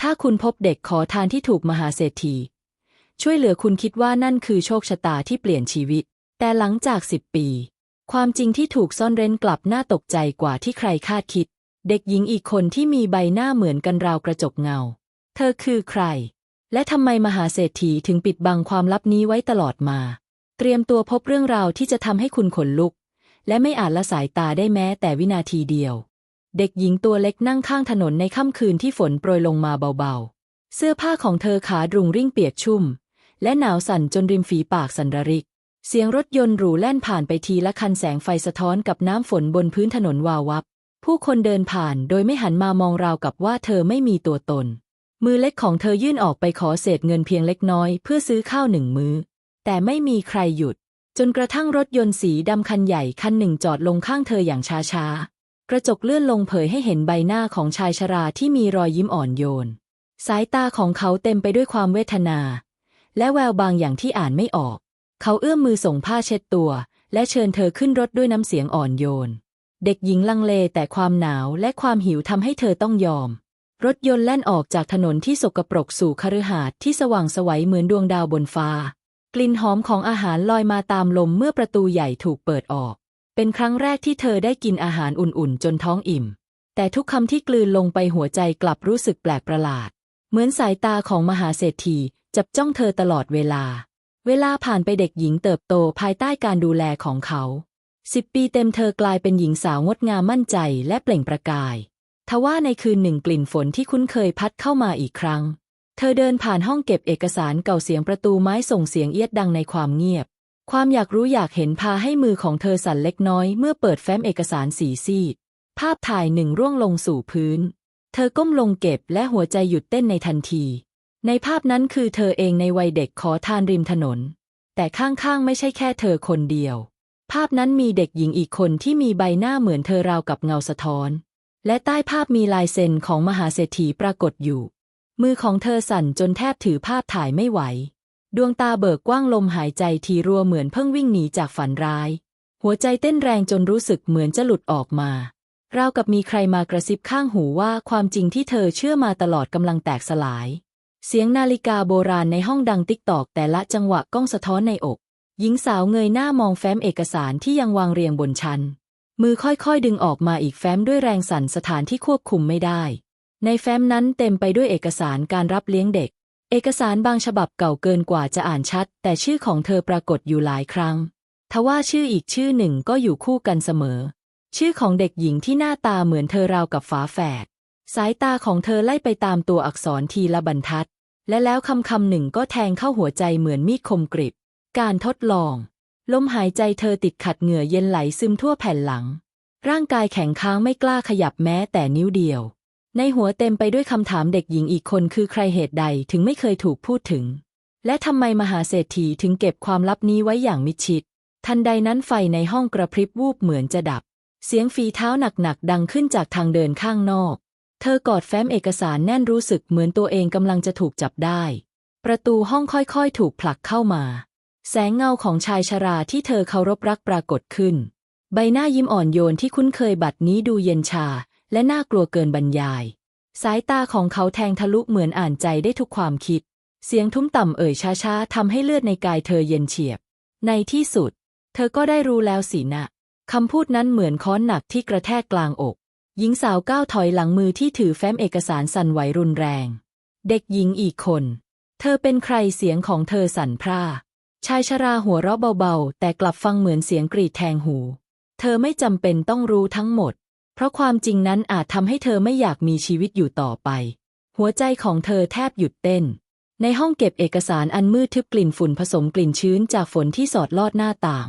ถ้าคุณพบเด็กขอทานที่ถูกมหาเศรษฐี ช่วยเหลือคุณคิดว่านั่นคือโชคชะตาที่เปลี่ยนชีวิต แต่หลังจากสิบปี ความจริงที่ถูกซ่อนเร้นกลับน่าตกใจกว่าที่ใครคาดคิด เด็กหญิงอีกคนที่มีใบหน้าเหมือนกันราวกระจกเงา เธอคือใคร และทำไมมหาเศรษฐีถึงปิดบังความลับนี้ไว้ตลอดมา เตรียมตัวพบเรื่องราวที่จะทำให้คุณขนลุก และไม่อาจละสายตาได้แม้แต่วินาทีเดียว เด็กหญิงตัวเล็กนั่งข้างถนนในค่ำคืนที่ฝนโปรยลงมาเบาๆ เสื้อผ้าของเธอขาดรุงริ่งเปียกชุ่ม และหนาวสั่นจนริมฝีปากสันระริก เสียงรถยนต์หรูแล่นผ่านไปทีละคันแสงไฟสะท้อนกับน้ำฝนบนพื้นถนนวาววับ ผู้คนเดินผ่านโดยไม่หันมามองราวกับว่าเธอไม่มีตัวตน มือเล็กของเธอยื่นออกไปขอเศษเงินเพียงเล็กน้อยเพื่อซื้อข้าวหนึ่งมื้อ แต่ไม่มีใครหยุด จนกระทั่งรถยนต์สีดำคันใหญ่คันหนึ่งจอดลงข้างเธออย่างช้าๆ กระจกเลื่อนลงเผยให้เห็นใบหน้าของชายชราที่มีรอยยิ้มอ่อนโยน สายตาของเขาเต็มไปด้วยความเวทนา และแววบางอย่างที่อ่านไม่ออก เขาเอื้อมมือส่งผ้าเช็ดตัว และเชิญเธอขึ้นรถด้วยน้ำเสียงอ่อนโยน เด็กหญิงลังเลแต่ความหนาวและความหิวทำให้เธอต้องยอม รถยนต์แล่นออกจากถนนที่สกปรกสู่คฤหาสน์ที่สว่างสวัยเหมือนดวงดาวบนฟ้า กลิ่นหอมของอาหารลอยมาตามลมเมื่อประตูใหญ่ถูกเปิดออก เป็นครั้งแรกที่เธอได้กินอาหารอุ่นๆ จนท้องอิ่ม แต่ทุกคำที่กลืนลงไปหัวใจกลับรู้สึกแปลกประหลาด เหมือนสายตาของมหาเศรษฐีจับจ้องเธอตลอดเวลา เวลาผ่านไปเด็กหญิงเติบโตภายใต้การดูแลของเขาสิบปีเต็มเธอกลายเป็นหญิงสาวงดงามมั่นใจและเปล่งประกาย ทว่าในคืนหนึ่งกลิ่นฝนที่คุ้นเคยพัดเข้ามาอีกครั้ง เธอเดินผ่านห้องเก็บเอกสารเก่าเสียงประตูไม้ส่งเสียงเอียดดังในความเงียบ ความอยากรู้อยากเห็นพาให้มือของเธอสั่นเล็กน้อยเมื่อเปิดแฟ้มเอกสารสีซีด ภาพถ่ายหนึ่งร่วงลงสู่พื้น เธอก้มลงเก็บและหัวใจหยุดเต้นในทันที ในภาพนั้นคือเธอเองในวัยเด็กขอทานริมถนน แต่ข้างๆไม่ใช่แค่เธอคนเดียว ภาพนั้นมีเด็กหญิงอีกคนที่มีใบหน้าเหมือนเธอราวกับเงาสะท้อน และใต้ภาพมีลายเซ็นของมหาเศรษฐีปรากฏอยู่ มือของเธอสั่นจนแทบถือภาพถ่ายไม่ไหว ดวงตาเบิกกว้างลมหายใจทีรัวเหมือนเพิ่งวิ่งหนีจากฝันร้าย หัวใจเต้นแรงจนรู้สึกเหมือนจะหลุดออกมาราวกับมีใครมากระซิบข้างหูว่าความจริงที่เธอเชื่อมาตลอดกำลังแตกสลาย เสียงนาฬิกาโบราณในห้องดังติ๊กตอกแต่ละจังหวะก้องสะท้อนในอก หญิงสาวเงยหน้ามองแฟ้มเอกสารที่ยังวางเรียงบนชั้น มือค่อยๆดึงออกมาอีกแฟ้มด้วยแรงสั่นสถานที่ควบคุมไม่ได้ ในแฟ้มนั้นเต็มไปด้วยเอกสารการรับเลี้ยงเด็ก เอกสารบางฉบับเก่าเกินกว่าจะอ่านชัด แต่ชื่อของเธอปรากฏอยู่หลายครั้ง ทว่าชื่ออีกชื่อหนึ่งก็อยู่คู่กันเสมอ ชื่อของเด็กหญิงที่หน้าตาเหมือนเธอราวกับฝาแฝด สายตาของเธอไล่ไปตามตัวอักษรทีละบรรทัด และแล้วคำคำหนึ่งก็แทงเข้าหัวใจเหมือนมีดคมกริบ การทดลอง ลมหายใจเธอติดขัดเหงื่อเย็นไหลซึมทั่วแผ่นหลัง ร่างกายแข็งค้างไม่กล้าขยับแม้แต่นิ้วเดียว ในหัวเต็มไปด้วยคำถามเด็กหญิงอีกคนคือใครเหตุใดถึงไม่เคยถูกพูดถึง และทำไมมหาเศรษฐีถึงเก็บความลับนี้ไว้อย่างมิดชิด ทันใดนั้นไฟในห้องกระพริบวูบเหมือนจะดับ เสียงฝีเท้าหนักๆดังขึ้นจากทางเดินข้างนอก เธอกอดแฟ้มเอกสารแน่นรู้สึกเหมือนตัวเองกำลังจะถูกจับได้ ประตูห้องค่อยๆ ถูกผลักเข้ามา แสงเงาของชายชราที่เธอเคารพรักปรากฏขึ้น ใบหน้ายิ้มอ่อนโยนที่คุ้นเคยบัดนี้ดูเย็นชา และน่ากลัวเกินบรรยาย สายตาของเขาแทงทะลุเหมือนอ่านใจได้ทุกความคิด เสียงทุ้มต่ำเอ่ยช้าๆทำให้เลือดในกายเธอเย็นเฉียบ ในที่สุด เธอก็ได้รู้แล้วสินะคำพูดนั้นเหมือนค้อนหนักที่กระแทกกลางอก หญิงสาวก้าวถอยหลังมือที่ถือแฟ้มเอกสารสั่นไหวรุนแรง เด็กหญิงอีกคน เธอเป็นใครเสียงของเธอสั่นพร่าชายชราหัวเราะเบาๆ แต่กลับฟังเหมือนเสียงกรีดแทงหู เธอไม่จำเป็นต้องรู้ทั้งหมด เพราะความจริงนั้นอาจทำให้เธอไม่อยากมีชีวิตอยู่ต่อไป หัวใจของเธอแทบหยุดเต้น ในห้องเก็บเอกสารอันมืดทึบกลิ่นฝุ่นผสมกลิ่นชื้นจากฝนที่สอดลอดหน้าต่าง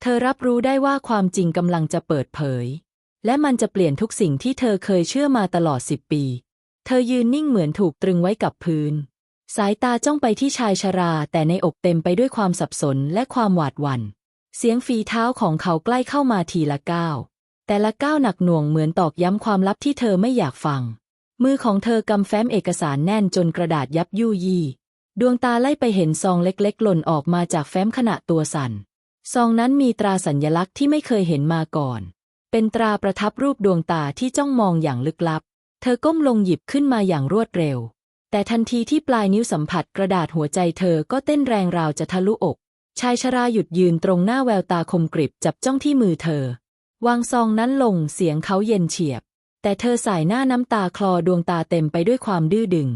เธอรับรู้ได้ว่าความจริงกำลังจะเปิดเผย และมันจะเปลี่ยนทุกสิ่งที่เธอเคยเชื่อมาตลอดสิบปี เธอยืนนิ่งเหมือนถูกตรึงไว้กับพื้น สายตาจ้องไปที่ชายชรา แต่ในอกเต็มไปด้วยความสับสนและความหวาดหวัน่น เสียงฝีเท้าของเขาใกล้เข้ามาทีละก้าว แต่ละก้าวหนักหน่วงเหมือนตอกย้ำความลับที่เธอไม่อยากฟัง มือของเธอกำแฟ้มเอกสารแน่นจนกระดาษยับยู่ยี่ ดวงตาไล่ไปเห็นซองเล็กๆ หล่นออกมาจากแฟ้มขณะตัวสั่น ซองนั้นมีตราสัญลักษณ์ที่ไม่เคยเห็นมาก่อน เป็นตราประทับรูปดวงตาที่จ้องมองอย่างลึกลับ เธอก้มลงหยิบขึ้นมาอย่างรวดเร็ว แต่ทันทีที่ปลายนิ้วสัมผัสกระดาษหัวใจเธอก็เต้นแรงราวจะทะลุอก ชายชราหยุดยืนตรงหน้าแววตาคมกริบจับจ้องที่มือเธอ วางซองนั้นลงเสียงเขาเย็นเฉียบ แต่เธอสายหน้าน้ำตาคลอดวงตาเต็มไปด้วยความดื้อดึง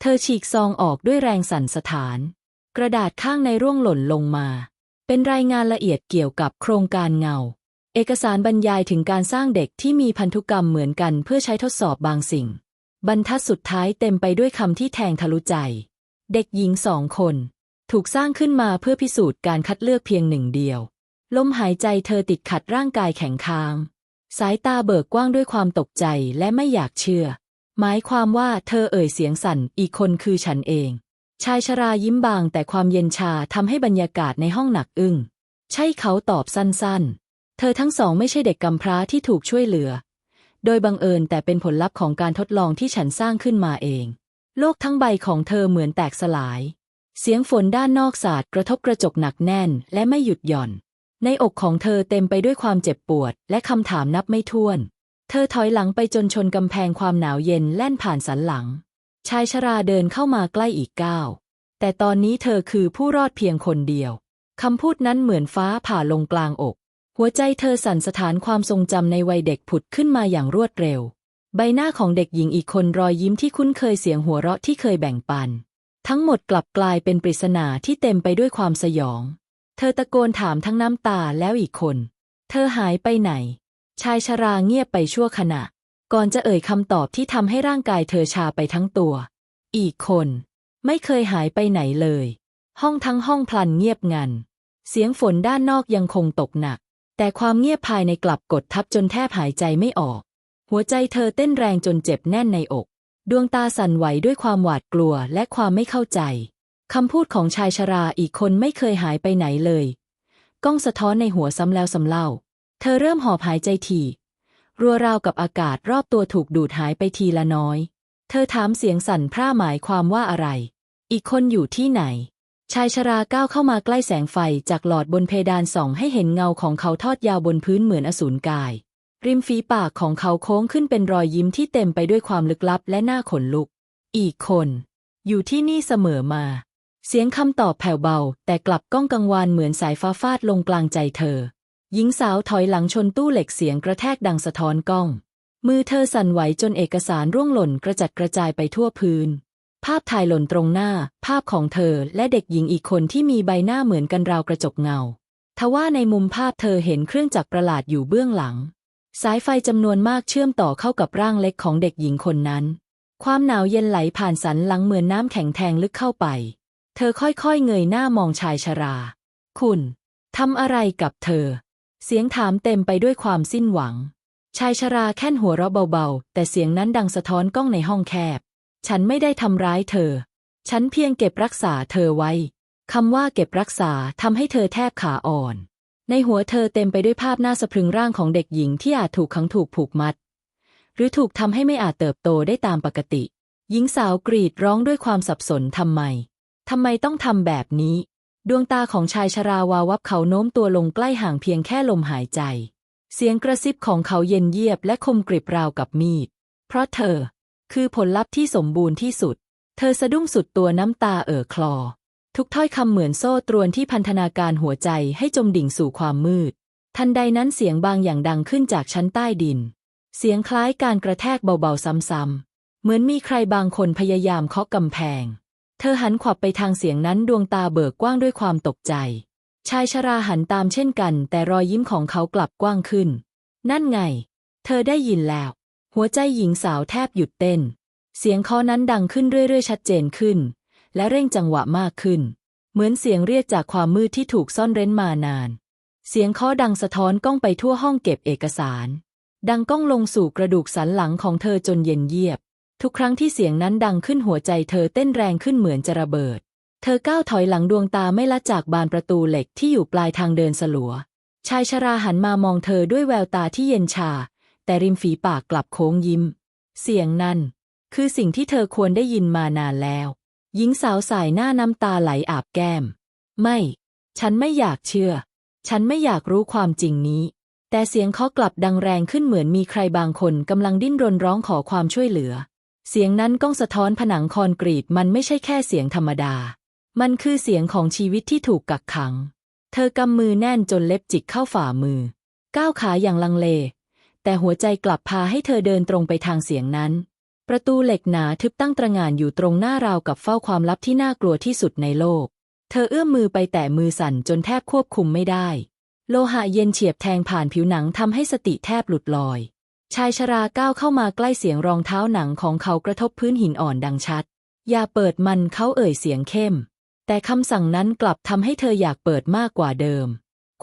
เธอฉีกซองออกด้วยแรงสั่นสถาน กระดาษข้างในร่วงหล่นลงมา เป็นรายงานละเอียดเกี่ยวกับโครงการเงา เอกสารบรรยายถึงการสร้างเด็กที่มีพันธุกรรมเหมือนกันเพื่อใช้ทดสอบบางสิ่ง บรรทัดสุดท้ายเต็มไปด้วยคำที่แทงทะลุใจ เด็กหญิงสองคน ถูกสร้างขึ้นมาเพื่อพิสูจน์การคัดเลือกเพียงหนึ่งเดียว ลมหายใจเธอติดขัดร่างกายแข็งค้าง สายตาเบิกกว้างด้วยความตกใจและไม่อยากเชื่อ หมายความว่าเธอเอ่ยเสียงสั่นอีกคนคือฉันเอง ชายชรายิ้มบางแต่ความเย็นชาทำให้บรรยากาศในห้องหนักอึ้ง ใช่เขาตอบสั้นๆ เธอทั้งสองไม่ใช่เด็กกำพร้าที่ถูกช่วยเหลือ โดยบังเอิญแต่เป็นผลลัพธ์ของการทดลองที่ฉันสร้างขึ้นมาเอง โลกทั้งใบของเธอเหมือนแตกสลาย เสียงฝนด้านนอกสาดกระทบกระจกหนักแน่นและไม่หยุดหย่อน ในอกของเธอเต็มไปด้วยความเจ็บปวด และคำถามนับไม่ถ้วน เธอถอยหลังไปจนชนกำแพงความหนาวเย็นแล่นผ่านสันหลัง ชายชราเดินเข้ามาใกล้อีกก้าว แต่ตอนนี้เธอคือผู้รอดเพียงคนเดียว คำพูดนั้นเหมือนฟ้าผ่าลงกลางอก หัวใจเธอสั่นสถานความทรงจำในวัยเด็กผุดขึ้นมาอย่างรวดเร็ว ใบหน้าของเด็กหญิงอีกคนรอยยิ้มที่คุ้นเคยเสียงหัวเราะที่เคยแบ่งปัน ทั้งหมดกลับกลายเป็นปริศนาที่เต็มไปด้วยความสยอง เธอตะโกนถามทั้งน้ำตาแล้วอีกคน เธอหายไปไหน ชายชราเงียบไปชั่วขณะ ก่อนจะเอ่ยคำตอบที่ทำให้ร่างกายเธอชาไปทั้งตัว อีกคน ไม่เคยหายไปไหนเลย ห้องทั้งห้องพลันเงียบงัน เสียงฝนด้านนอกยังคงตกหนัก แต่ความเงียบภายในกลับกดทับจนแทบหายใจไม่ออก หัวใจเธอเต้นแรงจนเจ็บแน่นในอก ดวงตาสั่นไหวด้วยความหวาดกลัวและความไม่เข้าใจ คำพูดของชายชราอีกคนไม่เคยหายไปไหนเลย ก้องสะท้อนในหัวซ้ำแล้วซ้ำเล่า เธอเริ่มหอบหายใจทีรัวราวกับอากาศรอบตัวถูกดูดหายไปทีละน้อย เธอถามเสียงสั่นพร่าหมายความว่าอะไร อีกคนอยู่ที่ไหน ชายชราก้าวเข้ามาใกล้แสงไฟจากหลอดบนเพดานส่องให้เห็นเงาของเขาทอดยาวบนพื้นเหมือนอสูรกาย ริมฝีปากของเขาโค้งขึ้นเป็นรอยยิ้มที่เต็มไปด้วยความลึกลับและน่าขนลุก อีกคน อยู่ที่นี่เสมอมา เสียงคำตอบแผ่วเบา แต่กลับก้องกังวานเหมือนสายฟ้าฟาดลงกลางใจเธอ หญิงสาวถอยหลังชนตู้เหล็กเสียงกระแทกดังสะท้อนก้อง มือเธอสั่นไหวจนเอกสารร่วงหล่นกระจัดกระจายไปทั่วพื้น ภาพถ่ายหล่นตรงหน้า ภาพของเธอและเด็กหญิงอีกคนที่มีใบหน้าเหมือนกันราวกระจกเงา ทว่าในมุมภาพเธอเห็นเครื่องจักรประหลาดอยู่เบื้องหลัง สายไฟจำนวนมากเชื่อมต่อเข้ากับร่างเล็กของเด็กหญิงคนนั้น ความหนาวเย็นไหลผ่านสันหลังเหมือนน้ำแข็งแทงลึกเข้าไป เธอค่อยๆเงยหน้ามองชายชรา คุณทำอะไรกับเธอ เสียงถามเต็มไปด้วยความสิ้นหวัง ชายชราแค่นหัวเราะเบาๆ แต่เสียงนั้นดังสะท้อนกล้องในห้องแคบ ฉันไม่ได้ทำร้ายเธอ ฉันเพียงเก็บรักษาเธอไว้คำว่าเก็บรักษาทำให้เธอแทบขาอ่อน ในหัวเธอเต็มไปด้วยภาพหน้าสะพรึงร่างของเด็กหญิงที่อาจถูกขังถูกผูกมัด หรือถูกทำให้ไม่อาจเติบโตได้ตามปกติ หญิงสาวกรีดร้องด้วยความสับสนทำไม ทำไมต้องทำแบบนี้ ดวงตาของชายชราวาวับเขาโน้มตัวลงใกล้ห่างเพียงแค่ลมหายใจ เสียงกระซิบของเขาเย็นเยียบและคมกริบราวกับมีด เพราะเธอ คือผลลัพธ์ที่สมบูรณ์ที่สุด เธอสะดุ้งสุดตัวน้ำตาเอ่อคลอ ทุกถ้อยคำเหมือนโซ่ตรวนที่พันธนาการหัวใจให้จมดิ่งสู่ความมืด ทันใดนั้นเสียงบางอย่างดังขึ้นจากชั้นใต้ดิน เสียงคล้ายการกระแทกเบาๆซ้ำๆเหมือนมีใครบางคนพยายามเคาะกำแพง ธอหันขวับไปทางเสียงนั้นดวงตาเบิกกว้างด้วยความตกใจ ชายชราหันตามเช่นกัน แต่รอยยิ้มของเขากลับกว้างขึ้น นั่นไง เธอได้ยินแล้ว หัวใจหญิงสาวแทบหยุดเต้น เสียงเคาะนั้นดังขึ้นเรื่อยๆ ชัดเจนขึ้น และเร่งจังหวะมากขึ้น เหมือนเสียงเรียกจากความมืดที่ถูกซ่อนเร้นมานาน เสียงเคาะดังสะท้อนก้องไปทั่วห้องเก็บเอกสาร ดังก้องลงสู่กระดูกสันหลังของเธอจนเย็นเยียบ ทุกครั้งที่เสียงนั้นดังขึ้นหัวใจเธอเต้นแรงขึ้นเหมือนจะระเบิด เธอก้าวถอยหลังดวงตาไม่ละจากบานประตูเหล็กที่อยู่ปลายทางเดินสลัว ชายชราหันมามองเธอด้วยแววตาที่เย็นชา แต่ริมฝีปากกลับโค้งยิ้ม เสียงนั้น คือสิ่งที่เธอควรได้ยินมานานแล้ว หญิงสาวสายหน้าน้ำตาไหลอาบแก้ม ไม่ ฉันไม่อยากเชื่อ ฉันไม่อยากรู้ความจริงนี้แต่เสียงเคากลับดังแรงขึ้นเหมือนมีใครบางคนกำลังดิ้นรนร้องขอความช่วยเหลือ เสียงนั้นก้องสะท้อนผนังคอนกรีตมันไม่ใช่แค่เสียงธรรมดา มันคือเสียงของชีวิตที่ถูกกักขัง เธอกำมือแน่นจนเล็บจิกเข้าฝ่ามือ ก้าวขาอย่างลังเล แต่หัวใจกลับพาให้เธอเดินตรงไปทางเสียงนั้น ประตูเหล็กหนาทึบตั้งตระหง่านอยู่ตรงหน้าราวกับเฝ้าความลับที่น่ากลัวที่สุดในโลก เธอเอื้อมมือไปแตะมือสั่นจนแทบควบคุมไม่ได้ โลหะเย็นเฉียบแทงผ่านผิวหนังทำให้สติแทบหลุดลอย ชายชราก้าวเข้ามาใกล้เสียงรองเท้าหนังของเขากระทบพื้นหินอ่อนดังชัด อย่าเปิดมันเขาเอ่ยเสียงเข้ม แต่คำสั่งนั้นกลับทำให้เธออยากเปิดมากกว่าเดิม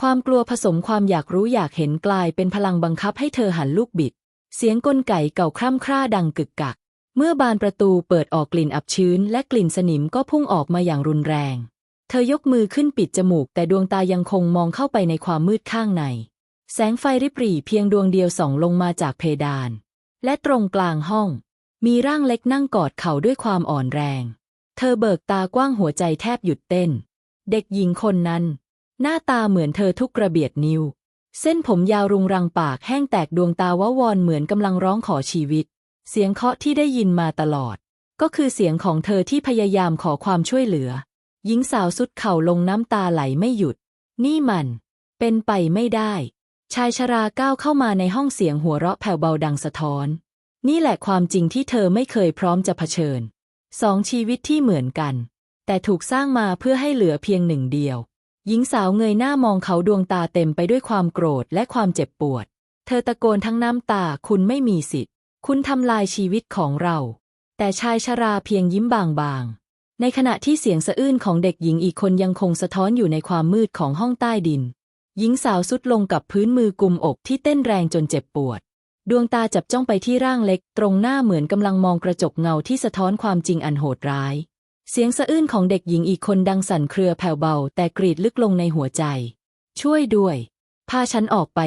ความกลัวผสมความอยากรู้อยากเห็นกลายเป็นพลังบังคับให้เธอหันลูกบิด เสียงกลไก่เก่าคร่ำคร่าดังกึกกัก เมื่อบานประตูเปิดออกกลิ่นอับชื้น และกลิ่นสนิมก็พุ่งออกมาอย่างรุนแรง เธอยกมือขึ้นปิดจมูก แต่ดวงตายังคงมองเข้าไปในความมืดข้างใน แสงไฟริบหรี่เพียงดวงเดียวส่องลงมาจากเพดาน และตรงกลางห้อง มีร่างเล็กนั่งกอดเข่าด้วยความอ่อนแรง เธอเบิกตากว้างหัวใจแทบหยุดเต้น เด็กหญิงคนนั้น หน้าตาเหมือนเธอทุกกระเบียดนิ้ว เส้นผมยาวรุงรังปากแห้งแตกดวงตาวาวอนเหมือนกำลังร้องขอชีวิต เสียงเคาะที่ได้ยินมาตลอด ก็คือเสียงของเธอที่พยายามขอความช่วยเหลือ หญิงสาวสุดเข่าลงน้ำตาไหลไม่หยุด นี่มัน เป็นไปไม่ได้ ชายชราก้าวเข้ามาในห้องเสียงหัวเราะแผ่วเบาดังสะท้อน นี่แหละความจริงที่เธอไม่เคยพร้อมจะเผชิญ สองชีวิตที่เหมือนกัน แต่ถูกสร้างมาเพื่อให้เหลือเพียงหนึ่งเดียว หญิงสาวเงยหน้ามองเขาดวงตาเต็มไปด้วยความโกรธและความเจ็บปวด เธอตะโกนทั้งน้ำตาคุณไม่มีสิทธิ์ คุณทำลายชีวิตของเรา แต่ชายชราเพียงยิ้มบางๆ ในขณะที่เสียงสะอื้นของเด็กหญิงอีกคนยังคงสะท้อนอยู่ในความมืดของห้องใต้ดิน หญิงสาวสุดลงกับพื้นมือกุมอกที่เต้นแรงจนเจ็บปวด ดวงตาจับจ้องไปที่ร่างเล็ก ตรงหน้าเหมือนกำลังมองกระจกเงาที่สะท้อนความจริงอันโหดร้าย เสียงสะอื้นของเด็กหญิงอีกคนดังสั่นเครือแผ่วเบา แต่กรีดลึกลงในหัวใจ ช่วยด้วย พาฉันออกไป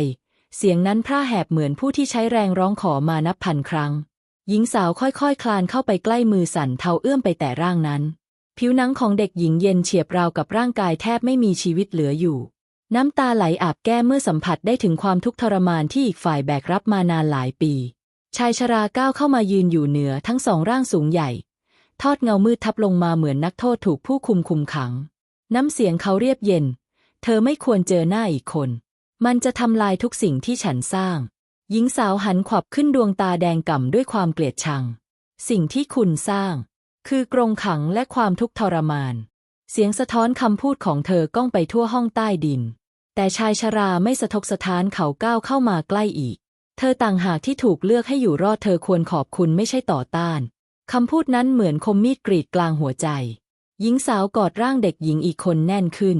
เสียงนั้นพร่าแหบเหมือนผู้ที่ใช้แรงร้องขอมานับพันครั้ง หญิงสาวค่อยๆคคลานเข้าไปใกล้มือสั่นเทาเอื้อมไปแต่ร่างนั้น ผิวหนังของเด็กหญิงเย็นเฉียบราวกับร่างกายแทบไม่มีชีวิตเหลืออยู่ น้ำตาไหลอาบแก้มเมื่อสัมผัสได้ถึงความทุกข์ทรมานที่อีกฝ่ายแบกรับมานานหลายปี ชายชราก้าวเข้ามายืนอยู่เหนือทั้งสองร่างสูงใหญ่ ทอดเงามืดทับลงมาเหมือนนักโทษถูกผู้คุมคุมขัง น้ำเสียงเขาเรียบเย็น เธอไม่ควรเจอหน้าอีกคน มันจะทำลายทุกสิ่งที่ฉันสร้าง หญิงสาวหันขวับขึ้นดวงตาแดงก่ำด้วยความเกลียดชัง สิ่งที่คุณสร้าง คือกรงขังและความทุกข์ทรมาน เสียงสะท้อนคำพูดของเธอก้องไปทั่วห้องใต้ดิน แต่ชายชราไม่สะทกสะท้านเขาก้าวเข้ามาใกล้อีก เธอต่างหากที่ถูกเลือกให้อยู่รอดเธอควรขอบคุณไม่ใช่ต่อต้านคำพูดนั้นเหมือนคมมีดกรีดกลางหัวใจ หญิงสาวกอดร่างเด็กหญิงอีกคนแน่นขึ้น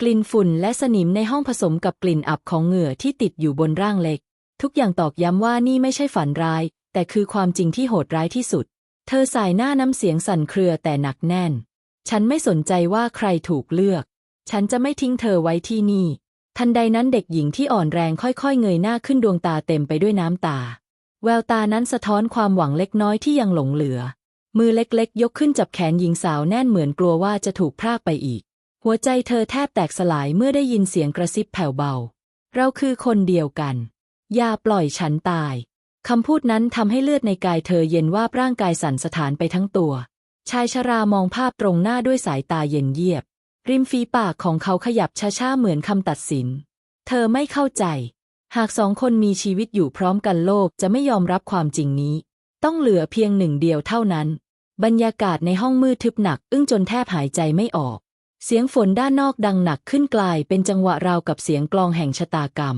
กลิ่นฝุ่นและสนิมในห้องผสมกับกลิ่นอับของเหงื่อที่ติดอยู่บนร่างเล็ก ทุกอย่างตอกย้ำว่านี่ไม่ใช่ฝันร้าย แต่คือความจริงที่โหดร้ายที่สุด เธอสายหน้าน้ำเสียงสั่นเครือแต่หนักแน่น ฉันไม่สนใจว่าใครถูกเลือก ฉันจะไม่ทิ้งเธอไว้ที่นี่ ทันใดนั้นเด็กหญิงที่อ่อนแรงค่อยๆ เงยหน้าขึ้นดวงตาเต็มไปด้วยน้ำตา แววตานั้นสะท้อนความหวังเล็กน้อยที่ยังหลงเหลือ มือเล็กๆ ยกขึ้นจับแขนหญิงสาวแน่นเหมือนกลัวว่าจะถูกพรากไปอีก หัวใจเธอแทบแตกสลายเมื่อได้ยินเสียงกระซิบแผ่วเบา เราคือคนเดียวกัน อย่าปล่อยฉันตายคำพูดนั้นทำให้เลือดในกายเธอเย็นว่าร่างกายสั่นสะท้านไปทั้งตัว ชายชรามองภาพตรงหน้าด้วยสายตาเย็นเยียบ ริมฝีปากของเขาขยับช้าๆเหมือนคำตัดสิน เธอไม่เข้าใจ หากสองคนมีชีวิตอยู่พร้อมกันโลกจะไม่ยอมรับความจริงนี้ ต้องเหลือเพียงหนึ่งเดียวเท่านั้น บรรยากาศในห้องมืดทึบหนัก อึ้งจนแทบหายใจไม่ออก เสียงฝนด้านนอกดังหนักขึ้นกลายเป็นจังหวะราวกับเสียงกลองแห่งชะตากรรม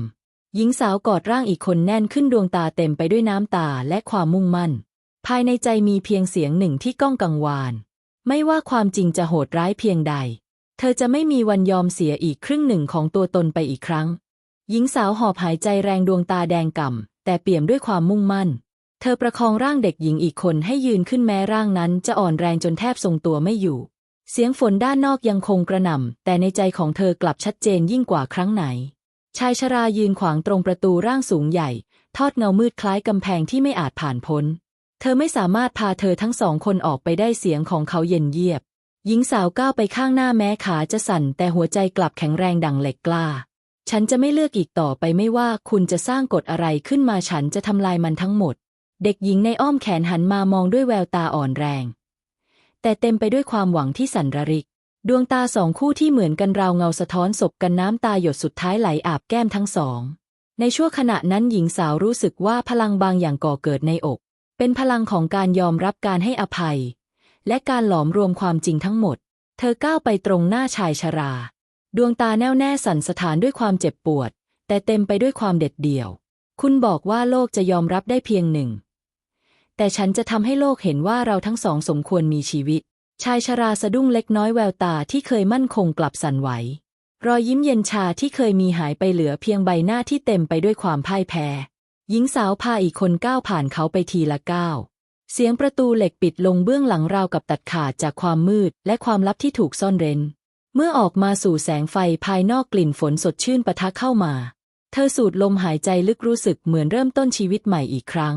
หญิงสาวกอดร่างอีกคนแน่นขึ้นดวงตาเต็มไปด้วยน้ำตาและความมุ่งมั่น ภายในใจมีเพียงเสียงหนึ่งที่ก้องกังวาน ไม่ว่าความจริงจะโหดร้ายเพียงใด เธอจะไม่มีวันยอมเสียอีกครึ่งหนึ่งของตัวตนไปอีกครั้ง หญิงสาวหอบหายใจแรงดวงตาแดงก่ำแต่เปี่ยมด้วยความมุ่งมั่น เธอประคองร่างเด็กหญิงอีกคนให้ยืนขึ้นแม้ร่างนั้นจะอ่อนแรงจนแทบทรงตัวไม่อยู่ เสียงฝนด้านนอกยังคงกระหน่ำแต่ในใจของเธอกลับชัดเจนยิ่งกว่าครั้งไหน ชายชรายืนขวางตรงประตูร่างสูงใหญ่ ทอดเงามืดคล้ายกำแพงที่ไม่อาจผ่านพ้น เธอไม่สามารถพาเธอทั้งสองคนออกไปได้เสียงของเขาเย็นเยียบ หญิงสาวก้าวไปข้างหน้าแม้ขาจะสั่น แต่หัวใจกลับแข็งแรงดังเหล็กกล้า ฉันจะไม่เลือกอีกต่อไปไม่ว่าคุณจะสร้างกฎอะไรขึ้นมาฉันจะทำลายมันทั้งหมด เด็กหญิงในอ้อมแขนหันมามองด้วยแววตาอ่อนแรง แต่เต็มไปด้วยความหวังที่สั่นระริก ดวงตาสองคู่ที่เหมือนกันราวเงาสะท้อนศพกันน้ำตาหยดสุดท้ายไหลอาบแก้มทั้งสอง ในชั่วขณะนั้นหญิงสาวรู้สึกว่าพลังบางอย่างก่อเกิดในอก เป็นพลังของการยอมรับการให้อภัย และการหลอมรวมความจริงทั้งหมด เธอก้าวไปตรงหน้าชายชรา ดวงตาแน่วแน่สั่นสถานด้วยความเจ็บปวด แต่เต็มไปด้วยความเด็ดเดี่ยว คุณบอกว่าโลกจะยอมรับได้เพียงหนึ่ง แต่ฉันจะทำให้โลกเห็นว่าเราทั้งสองสมควรมีชีวิต ชายชราสะดุ้งเล็กน้อยแววตาที่เคยมั่นคงกลับสั่นไหว รอยยิ้มเย็นชาที่เคยมีหายไปเหลือเพียงใบหน้าที่เต็มไปด้วยความพ่ายแพ้ หญิงสาวพาอีกคนก้าวผ่านเขาไปทีละก้าวเสียงประตูเหล็กปิดลงเบื้องหลังราวกับตัดขาดจากความมืดและความลับที่ถูกซ่อนเร้น เมื่อออกมาสู่แสงไฟภายนอกกลิ่นฝนสดชื่นปะทะเข้ามา เธอสูดลมหายใจลึกรู้สึกเหมือนเริ่มต้นชีวิตใหม่อีกครั้ง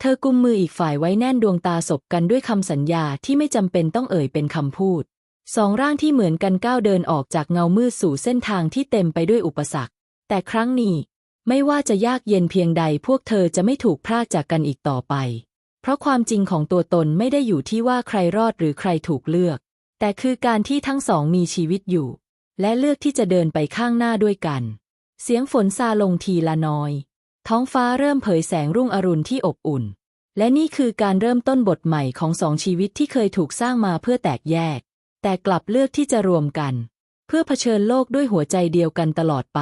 เธอกุมมืออีกฝ่ายไว้แน่นดวงตาสบกันด้วยคำสัญญาที่ไม่จำเป็นต้องเอ่ยเป็นคำพูด สองร่างที่เหมือนกันก้าวเดินออกจากเงามืดสู่เส้นทางที่เต็มไปด้วยอุปสรรค แต่ครั้งนี้ ไม่ว่าจะยากเย็นเพียงใดพวกเธอจะไม่ถูกพรากจากกันอีกต่อไป เพราะความจริงของตัวตนไม่ได้อยู่ที่ว่าใครรอดหรือใครถูกเลือก แต่คือการที่ทั้งสองมีชีวิตอยู่ และเลือกที่จะเดินไปข้างหน้าด้วยกัน เสียงฝนซาลงทีละน้อย ท้องฟ้าเริ่มเผยแสงรุ่งอรุณที่อบอุ่น และนี่คือการเริ่มต้นบทใหม่ของสองชีวิตที่เคยถูกสร้างมาเพื่อแตกแยก แต่กลับเลือกที่จะรวมกัน เพื่อเผชิญโลกด้วยหัวใจเดียวกันตลอดไป